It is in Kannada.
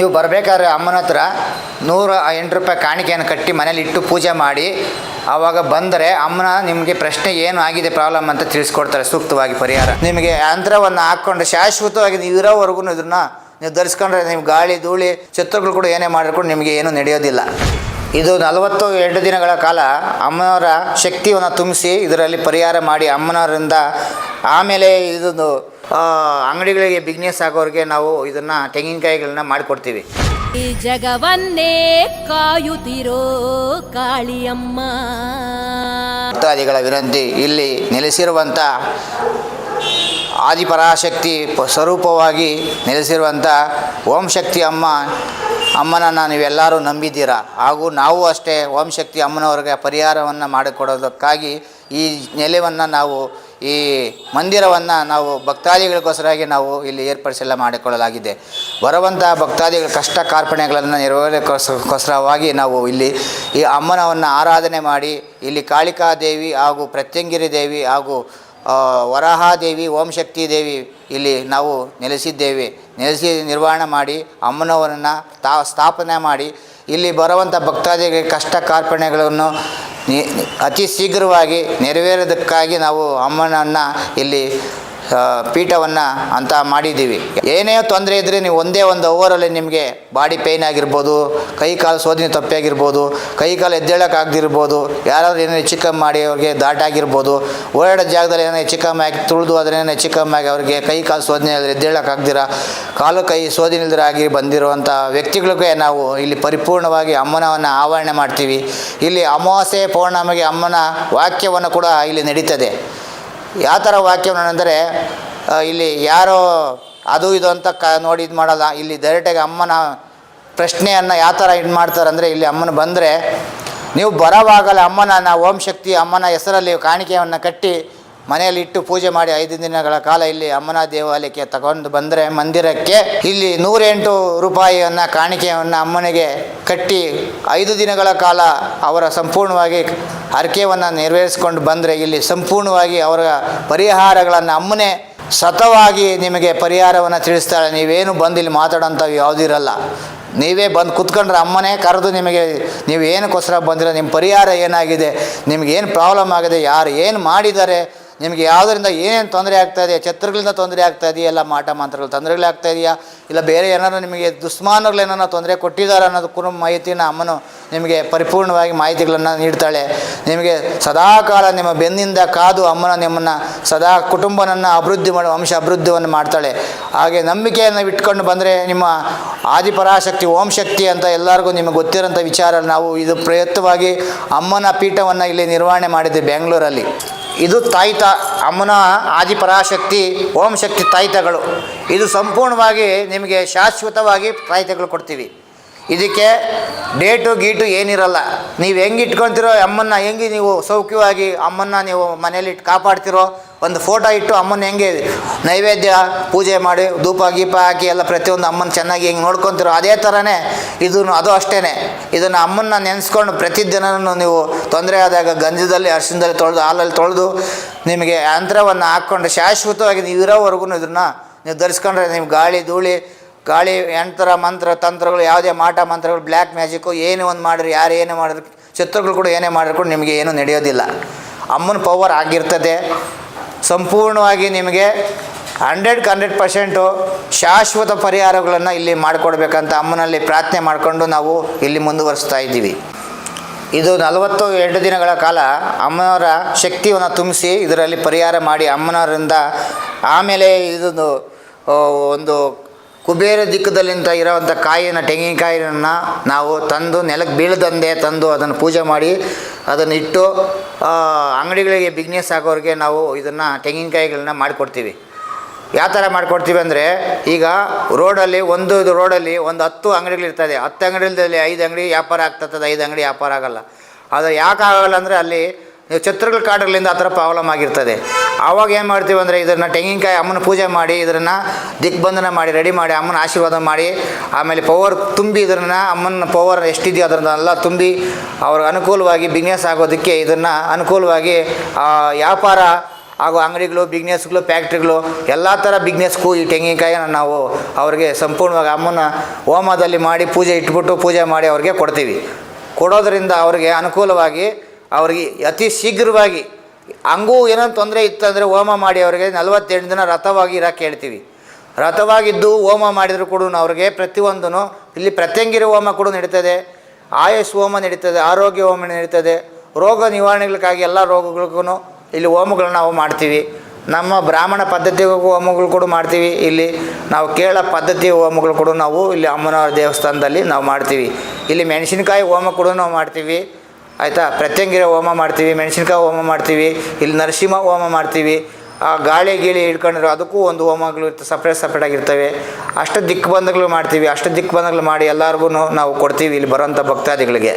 ನೀವು ಬರಬೇಕಾದ್ರೆ ಅಮ್ಮನ ಹತ್ರ ನೂರ ಎಂಟು ರೂಪಾಯಿ ಕಾಣಿಕೆಯನ್ನು ಕಟ್ಟಿ ಮನೇಲಿ ಇಟ್ಟು ಪೂಜೆ ಮಾಡಿ. ಆವಾಗ ಬಂದರೆ ಅಮ್ಮನ ನಿಮಗೆ ಪ್ರಶ್ನೆ ಏನು ಆಗಿದೆ ಪ್ರಾಬ್ಲಮ್ ಅಂತ ತಿಳಿಸ್ಕೊಡ್ತಾರೆ ಸೂಕ್ತವಾಗಿ ಪರಿಹಾರ. ನಿಮಗೆ ಅಂತರವನ್ನು ಹಾಕ್ಕೊಂಡು ಶಾಶ್ವತವಾಗಿ ನೀವು ಇರೋವರೆಗೂ ಇದನ್ನು ನೀವು ಧರಿಸ್ಕೊಂಡ್ರೆ ನೀವು ಗಾಳಿ, ಧೂಳಿ, ಶತ್ರುಗಳು ಕೂಡ ಏನೇ ಮಾಡಿದ್ರು ನಿಮಗೆ ಏನು ನಡೆಯೋದಿಲ್ಲ. ಇದು ನಲವತ್ತು ಎರಡು ದಿನಗಳ ಕಾಲ ಅಮ್ಮನವರ ಶಕ್ತಿಯನ್ನು ತುಂಬಿಸಿ ಇದರಲ್ಲಿ ಪರಿಹಾರ ಮಾಡಿ ಅಮ್ಮನವರಿಂದ ಆಮೇಲೆ ಇದೊಂದು ಅಂಗಡಿಗಳಿಗೆ ಬಿಸ್ನೆಸ್ ಆಗೋರಿಗೆ ನಾವು ಇದನ್ನು ತೆಂಗಿನಕಾಯಿಗಳನ್ನ ಮಾಡಿಕೊಡ್ತೀವಿ. ಈ ಜಗವನ್ನೇ ಕಾಯುತ್ತಿರೋ ಕಾಳಿಯಮ್ಮ. ಭಕ್ತಾದಿಗಳ ವಿನಂತಿ ಇಲ್ಲಿ ನೆಲೆಸಿರುವಂಥ ಆದಿಪರಾಶಕ್ತಿ ಸ್ವರೂಪವಾಗಿ ನೆಲೆಸಿರುವಂಥ ಓಂ ಶಕ್ತಿ ಅಮ್ಮ ಅಮ್ಮನನ್ನು ನೀವೆಲ್ಲರೂ ನಂಬಿದ್ದೀರಾ? ಹಾಗೂ ನಾವು ಅಷ್ಟೇ ಓಂ ಶಕ್ತಿ ಅಮ್ಮನವ್ರಿಗೆ ಪರಿಹಾರವನ್ನು ಮಾಡಿಕೊಡೋದಕ್ಕಾಗಿ ಈ ನೆಲೆಯನ್ನು ನಾವು ಈ ಮಂದಿರವನ್ನು ನಾವು ಭಕ್ತಾದಿಗಳಿಗೋಸ್ಕರಾಗಿ ನಾವು ಇಲ್ಲಿ ಏರ್ಪಡಿಸೆಲ್ಲ ಮಾಡಿಕೊಳ್ಳಲಾಗಿದೆ. ಬರುವಂಥ ಭಕ್ತಾದಿಗಳ ಕಷ್ಟ ಕಾರ್ಪಣ್ಯಗಳನ್ನು ನೆರವೇರಿಕೋಸ್ಕರವಾಗಿ ನಾವು ಇಲ್ಲಿ ಈ ಅಮ್ಮನವನ್ನು ಆರಾಧನೆ ಮಾಡಿ ಇಲ್ಲಿ ಕಾಳಿಕಾ ದೇವಿ ಹಾಗೂ ಪ್ರತ್ಯಂಗಿರಿ ದೇವಿ ಹಾಗೂ ವರಹಾದೇವಿ ಓಂ ಶಕ್ತಿ ದೇವಿ ಇಲ್ಲಿ ನಾವು ನೆಲೆಸಿದ್ದೇವೆ. ನೆಲೆಸಿ ನಿರ್ವಹಣೆ ಮಾಡಿ ಅಮ್ಮನವರನ್ನು ತಾ ಸ್ಥಾಪನೆ ಮಾಡಿ ಇಲ್ಲಿ ಬರುವಂಥ ಭಕ್ತಾದಿಗಳಿಗೆ ಕಷ್ಟ ಕಾರ್ಪಣ್ಯಗಳನ್ನು ನಿ- ಅತಿ ಶೀಘ್ರವಾಗಿ ನೆರವೇರೋದಕ್ಕಾಗಿ ನಾವು ಅಮ್ಮನನ್ನು ಇಲ್ಲಿ ಪೀಠವನ್ನು ಅಂತ ಮಾಡಿದ್ದೀವಿ. ಏನೇ ತೊಂದರೆ ಇದ್ದರೆ ನೀವು ಒಂದೇ ಒಂದು ಓವರಲ್ಲಿ ನಿಮಗೆ ಬಾಡಿ ಪೇಯ್ನ್ ಆಗಿರ್ಬೋದು, ಕೈ ಕಾಲು ಸೋದಿನ ತಪ್ಪಿ ಆಗಿರ್ಬೋದು, ಕೈ ಕಾಲು ಎದ್ದೇಳೋಕ್ಕಾಗದಿರ್ಬೋದು ಯಾರಾದ್ರೂ ಏನೋ ಹೆಚ್ಚು ಕಮ್ಮಿ ಮಾಡಿ ಅವ್ರಿಗೆ ದಾಟಾಗಿರ್ಬೋದು, ಓಡಾಡೋ ಜಾಗದಲ್ಲಿ ಏನೋ ಹೆಚ್ಚು ಕಮ್ಮಿ ಆಗಿ ತುಳಿದು ಅದನ್ನೇನೋ ಹೆಚ್ಚು ಕಮ್ಮಿ ಆಗಿ ಅವ್ರಿಗೆ ಕೈ ಕಾಲು ಸೋದನೆ ಎದ್ದೇಳೋಕ್ಕಾಗ್ದಿರ ಕಾಲು ಕೈ ಸೋದಿನಿಲ್ದರಾಗಿ ಬಂದಿರುವಂಥ ವ್ಯಕ್ತಿಗಳಿಗೆ ನಾವು ಇಲ್ಲಿ ಪರಿಪೂರ್ಣವಾಗಿ ಅಮ್ಮನವನ್ನು ಆವರಣೆ ಮಾಡ್ತೀವಿ. ಇಲ್ಲಿ ಅಮಾವಾಸ್ಯೆ ಪೌರ್ಣಮಿಗೆ ಅಮ್ಮನ ವಾಕ್ಯವನ್ನು ಕೂಡ ಇಲ್ಲಿ ನಡೀತದೆ. ಯಾವ ಥರ ವಾಕ್ಯವನ್ನು ಅಂದರೆ ಇಲ್ಲಿ ಯಾರೋ ಅದು ಇದು ಅಂತ ಕ ನೋಡಿ ಇದು ಮಾಡಲ್ಲ. ಇಲ್ಲಿ ಡೈರೆಕ್ಟಾಗಿ ಅಮ್ಮನ ಪ್ರಶ್ನೆಯನ್ನು ಯಾವ ಥರ ಇದು ಮಾಡ್ತಾರೆ ಅಂದರೆ, ಇಲ್ಲಿ ಅಮ್ಮನ ಬಂದರೆ, ನೀವು ಬರೋವಾಗಲೇ ಅಮ್ಮನ ಓಂ ಶಕ್ತಿ, ಅಮ್ಮನ ಹೆಸರಲ್ಲಿ ಕಾಣಿಕೆಯನ್ನು ಕಟ್ಟಿ ಮನೆಯಲ್ಲಿ ಇಟ್ಟು ಪೂಜೆ ಮಾಡಿ ಐದು ದಿನಗಳ ಕಾಲ ಇಲ್ಲಿ ಅಮ್ಮನ ದೇವಾಲಯಕ್ಕೆ ತಗೊಂಡು ಬಂದರೆ ಮಂದಿರಕ್ಕೆ ಇಲ್ಲಿ ನೂರೆಂಟು ರೂಪಾಯಿಯನ್ನು ಕಾಣಿಕೆಯನ್ನು ಅಮ್ಮನಿಗೆ ಕಟ್ಟಿ ಐದು ದಿನಗಳ ಕಾಲ ಅವರ ಸಂಪೂರ್ಣವಾಗಿ ಹರಕೆಯನ್ನು ನೆರವೇರಿಸ್ಕೊಂಡು ಬಂದರೆ ಇಲ್ಲಿ ಸಂಪೂರ್ಣವಾಗಿ ಅವರ ಪರಿಹಾರಗಳನ್ನು ಅಮ್ಮನೇ ಸತವಾಗಿ ನಿಮಗೆ ಪರಿಹಾರವನ್ನು ತಿಳಿಸ್ತಾಳೆ. ನೀವೇನು ಬಂದು ಇಲ್ಲಿ ಮಾತಾಡೋಂಥವು ಯಾವುದಿರಲ್ಲ ನೀವೇ ಬಂದು ಕುತ್ಕೊಂಡ್ರೆ ಅಮ್ಮನೇ ಕರೆದು ನಿಮಗೆ ನೀವು ಏನಕ್ಕೋಸ್ಕರ ಬಂದಿರೋ, ನಿಮ್ಮ ಪರಿಹಾರ ಏನಾಗಿದೆ, ನಿಮಗೇನು ಪ್ರಾಬ್ಲಮ್ ಆಗಿದೆ, ಯಾರು ಏನು ಮಾಡಿದ್ದಾರೆ ನಿಮಗೆ ಯಾವುದರಿಂದ ಏನೇನು ತೊಂದರೆ ಆಗ್ತಾ ಇದೆಯಾ? ಛತ್ರಗಳಿಂದ ತೊಂದರೆ ಆಗ್ತಾ ಇದೆಯಾ? ಇಲ್ಲ ಮಾಟ ಮಂತ್ರಗಳು ತೊಂದರೆಗಳು ಆಗ್ತಾ ಇದೆಯಾ? ಇಲ್ಲ ಬೇರೆ ಏನಾರು ನಿಮಗೆ ದುಸ್ಮಾನಗಳು ಏನಾರು ತೊಂದರೆ ಕೊಟ್ಟಿದ್ದಾರೆ ಅನ್ನೋದು ಕೂಡ ಮಾಹಿತಿನ ಅಮ್ಮನು ನಿಮಗೆ ಪರಿಪೂರ್ಣವಾಗಿ ಮಾಹಿತಿಗಳನ್ನು ನೀಡ್ತಾಳೆ. ನಿಮಗೆ ಸದಾಕಾಲ ನಿಮ್ಮ ಬೆನ್ನಿಂದ ಕಾದು ಅಮ್ಮನ ನಿಮ್ಮನ್ನು ಸದಾ ಕುಟುಂಬನನ್ನು ಅಭಿವೃದ್ಧಿ ಮಾಡುವ ವಂಶ ಅಭಿವೃದ್ಧಿಯನ್ನು ಮಾಡ್ತಾಳೆ. ಹಾಗೆ ನಂಬಿಕೆಯನ್ನು ಇಟ್ಕೊಂಡು ಬಂದರೆ ನಿಮ್ಮ ಆದಿಪರಾಶಕ್ತಿ ಓಂ ಶಕ್ತಿ ಅಂತ ಎಲ್ಲರಿಗೂ ನಿಮಗೆ ಗೊತ್ತಿರೋಂಥ ವಿಚಾರ ನಾವು ಇದು ಪ್ರಯತ್ನವಾಗಿ ಅಮ್ಮನ ಪೀಠವನ್ನು ಇಲ್ಲಿ ನಿರ್ವಹಣೆ ಮಾಡಿದ್ದೆ ಬೆಂಗಳೂರಲ್ಲಿ. ಇದು ತಾಯ್ತ, ಅಮ್ಮನ ಆದಿಪರಾಶಕ್ತಿ ಓಂ ಶಕ್ತಿ ತಾಯ್ತಗಳು. ಇದು ಸಂಪೂರ್ಣವಾಗಿ ನಿಮಗೆ ಶಾಶ್ವತವಾಗಿ ತಾಯ್ತಗಳು ಕೊಡ್ತೀವಿ. ಇದಕ್ಕೆ ಡೇಟು ಗೀಟು ಏನಿರಲ್ಲ. ನೀವು ಹೆಂಗೆ ಇಟ್ಕೊತಿರೋ ಅಮ್ಮನ್ನ, ಹೆಂಗೆ ನೀವು ಸೌಖ್ಯವಾಗಿ ಅಮ್ಮನ್ನ ನೀವು ಮನೇಲಿ ಇಟ್ಟು ಕಾಪಾಡ್ತಿರೋ ಒಂದು ಫೋಟೋ ಇಟ್ಟು ಅಮ್ಮನ ಹೆಂಗೆ ನೈವೇದ್ಯ ಪೂಜೆ ಮಾಡಿ ಧೂಪ, ಗೀಪ ಹಾಕಿ ಎಲ್ಲ ಪ್ರತಿಯೊಂದು ಅಮ್ಮನ ಚೆನ್ನಾಗಿ ಹೆಂಗೆ ನೋಡ್ಕೊತಿರೋ ಅದೇ ಥರನೇ ಇದನ್ನು ಅದು ಅಷ್ಟೇ ಇದನ್ನು ಅಮ್ಮನ್ನ ನೆನೆಸ್ಕೊಂಡು ಪ್ರತಿದಿನನೂ ನೀವು ತೊಂದರೆ ಆದಾಗ ಗಂಜದಲ್ಲಿ ಅರ್ಶಿನದಲ್ಲಿ ತೊಳೆದು, ಹಾಲಲ್ಲಿ ತೊಳೆದು ನಿಮಗೆ ಯಂತ್ರವನ್ನು ಹಾಕ್ಕೊಂಡು ಶಾಶ್ವತವಾಗಿ ನೀವು ಇರೋವರೆಗೂ ಇದನ್ನು ನೀವು ಧರಿಸ್ಕೊಂಡ್ರೆ ನಿಮ್ಮ ಗಾಳಿ, ಧೂಳಿ, ಗಾಳಿ, ಯಂತ್ರ, ಮಂತ್ರ, ತಂತ್ರಗಳು, ಯಾವುದೇ ಮಾಟ, ಮಂತ್ರಗಳು, ಬ್ಲ್ಯಾಕ್ ಮ್ಯಾಜಿಕ್ಕು ಏನೇ ಒಂದು ಮಾಡಿರಿ, ಯಾರು ಏನೇ ಮಾಡಿದ್ರು, ಶತ್ರುಗಳು ಕೂಡ ಏನೇ ಮಾಡಿದ್ರು ಕೂಡ ನಿಮಗೆ ಏನೂ ನಡೆಯೋದಿಲ್ಲ. ಅಮ್ಮನ ಪವರ್ ಆಗಿರ್ತದೆ. ಸಂಪೂರ್ಣವಾಗಿ ನಿಮಗೆ ಹಂಡ್ರೆಡ್ಗೆ ಹಂಡ್ರೆಡ್ ಪರ್ಸೆಂಟು ಶಾಶ್ವತ ಪರಿಹಾರಗಳನ್ನು ಇಲ್ಲಿ ಮಾಡಿಕೊಡ್ಬೇಕಂತ ಅಮ್ಮನಲ್ಲಿ ಪ್ರಾರ್ಥನೆ ಮಾಡಿಕೊಂಡು ನಾವು ಇಲ್ಲಿ ಮುಂದುವರಿಸ್ತಾ ಇದ್ದೀವಿ. ಇದು ನಲವತ್ತು ಎರಡು ದಿನಗಳ ಕಾಲ ಅಮ್ಮನವರ ಶಕ್ತಿಯನ್ನು ತುಂಬಿಸಿ ಇದರಲ್ಲಿ ಪರಿಹಾರ ಮಾಡಿ ಅಮ್ಮನವರಿಂದ ಆಮೇಲೆ ಇದೊಂದು ಒಂದು ಕುಬೇರ ದಿಕ್ಕದಲ್ಲಿಂತ ಇರೋವಂಥ ಕಾಯಿನ ತೆಂಗಿನಕಾಯಿಯನ್ನು ನಾವು ತಂದು ನೆಲಕ್ಕೆ ಬೀಳದಂದೆ ತಂದು ಅದನ್ನು ಪೂಜೆ ಮಾಡಿ ಅದನ್ನು ಇಟ್ಟು ಅಂಗಡಿಗಳಿಗೆ ಬಿಗ್ನೆಸ್ ಆಗೋರಿಗೆ ನಾವು ಇದನ್ನು ತೆಂಗಿನಕಾಯಿಗಳನ್ನ ಮಾಡಿಕೊಡ್ತೀವಿ. ಯಾವ ಥರ ಮಾಡಿಕೊಡ್ತೀವಿ ಅಂದರೆ, ಈಗ ರೋಡಲ್ಲಿ ಒಂದು ರೋಡಲ್ಲಿ ಒಂದು ಹತ್ತು ಅಂಗಡಿಗಳಿರ್ತದೆ ಹತ್ತು ಅಂಗಡಿಯಲ್ಲಿ ಐದು ಅಂಗಡಿ ವ್ಯಾಪಾರ ಆಗ್ತದೆ, ಐದು ಅಂಗಡಿ ವ್ಯಾಪಾರ ಆಗೋಲ್ಲ. ಅದು ಯಾಕೆ ಆಗೋಲ್ಲ ಅಂದರೆ ಅಲ್ಲಿ ಛತ್ರಗಳ ಕಾಡುಗಳಿಂದ ಆ ಥರ ಪ್ರಾಬ್ಲಮ್ ಆಗಿರ್ತದೆ. ಆವಾಗ ಏನು ಮಾಡ್ತೀವಿ ಅಂದರೆ ಇದನ್ನು ತೆಂಗಿನಕಾಯಿ ಅಮ್ಮನ ಪೂಜೆ ಮಾಡಿ, ಇದನ್ನು ದಿಗ್ಬಂಧನ ಮಾಡಿ, ರೆಡಿ ಮಾಡಿ, ಅಮ್ಮನ ಆಶೀರ್ವಾದ ಮಾಡಿ, ಆಮೇಲೆ ಪವರ್ ತುಂಬಿ ಇದನ್ನು ಅಮ್ಮನ ಪವರ್ ಎಷ್ಟಿದೆಯೋ ಅದನ್ನೆಲ್ಲ ತುಂಬಿ ಅವ್ರಿಗೆ ಅನುಕೂಲವಾಗಿ ಬಿಸ್ನೆಸ್ ಆಗೋದಕ್ಕೆ ಇದನ್ನು ಅನುಕೂಲವಾಗಿ ವ್ಯಾಪಾರ ಹಾಗೂ ಅಂಗಡಿಗಳು ಬಿಗ್ನೆಸ್ಗಳು ಫ್ಯಾಕ್ಟ್ರಿಗಳು ಎಲ್ಲ ಥರ ಬಿಗ್ನೆಸ್ಗೂ ಈ ತೆಂಗಿನಕಾಯಿನ ನಾವು ಅವ್ರಿಗೆ ಸಂಪೂರ್ಣವಾಗಿ ಅಮ್ಮನ ಹೋಮದಲ್ಲಿ ಮಾಡಿ ಪೂಜೆ ಇಟ್ಬಿಟ್ಟು ಪೂಜೆ ಮಾಡಿ ಅವ್ರಿಗೆ ಕೊಡ್ತೀವಿ. ಕೊಡೋದರಿಂದ ಅವ್ರಿಗೆ ಅನುಕೂಲವಾಗಿ ಅವ್ರಿಗೆ ಅತಿ ಶೀಘ್ರವಾಗಿ ಹಂಗೂ ಏನೋ ತೊಂದರೆ ಇತ್ತಂದರೆ ಹೋಮ ಮಾಡಿ ಅವರಿಗೆ ನಲವತ್ತೆಂಟು ದಿನ ರಥವಾಗಿ ಇರೋ ಹೇಳ್ತೀವಿ. ರಥವಾಗಿದ್ದು ಹೋಮ ಮಾಡಿದರೂ ಕೂಡ ಅವ್ರಿಗೆ ಪ್ರತಿಯೊಂದೂ ಇಲ್ಲಿ ಪ್ರತ್ಯಂಗಿರ ಹೋಮ ಕೂಡ ನಡೀತದೆ ಆಯುಷ್ ಹೋಮ ನಡೀತದೆ, ಆರೋಗ್ಯ ಹೋಮ ನಡೀತದೆ, ರೋಗ ನಿವಾರಣೆಗಳಿಗಾಗಿ ಎಲ್ಲ ರೋಗಗಳಿಗೂ ಇಲ್ಲಿ ಹೋಮಗಳನ್ನ ನಾವು ಮಾಡ್ತೀವಿ. ನಮ್ಮ ಬ್ರಾಹ್ಮಣ ಪದ್ಧತಿಗೂ ಹೋಮಗಳು ಕೂಡ ಮಾಡ್ತೀವಿ. ಇಲ್ಲಿ ನಾವು ಕೇಳ ಪದ್ಧತಿ ಹೋಮಗಳು ಕೂಡ ನಾವು ಇಲ್ಲಿ ಅಮ್ಮನವರ ದೇವಸ್ಥಾನದಲ್ಲಿ ನಾವು ಮಾಡ್ತೀವಿ. ಇಲ್ಲಿ ಮೆಣಸಿನಕಾಯಿ ಹೋಮ ಕೂಡ ನಾವು ಮಾಡ್ತೀವಿ. ಆಯಿತಾ? ಪ್ರತ್ಯಂಗಿರ ಹೋಮ ಮಾಡ್ತೀವಿ, ಮೆಣಸಿನ್ಕಾಯಿ ಹೋಮ ಮಾಡ್ತೀವಿ, ಇಲ್ಲಿ ನರಸಿಂಹ ಹೋಮ ಮಾಡ್ತೀವಿ. ಆ ಗಾಳಿ ಗೀಳಿ ಹಿಡ್ಕೊಂಡಿರೋ ಅದಕ್ಕೂ ಒಂದು ಹೋಮಗಳು ಇರ್ತವೆ ಸಪ್ರೇಟ್ ಸಪ್ರೇಟ್ ಆಗಿರ್ತವೆ. ಅಷ್ಟು ದಿಕ್ಬಂಧಗಳು ಮಾಡ್ತೀವಿ. ಅಷ್ಟು ದಿಕ್ಬಂಧಗಳು ಮಾಡಿ ಎಲ್ಲರಿಗೂ ನಾವು ಕೊಡ್ತೀವಿ ಇಲ್ಲಿ ಬರೋಂಥ ಭಕ್ತಾದಿಗಳಿಗೆ.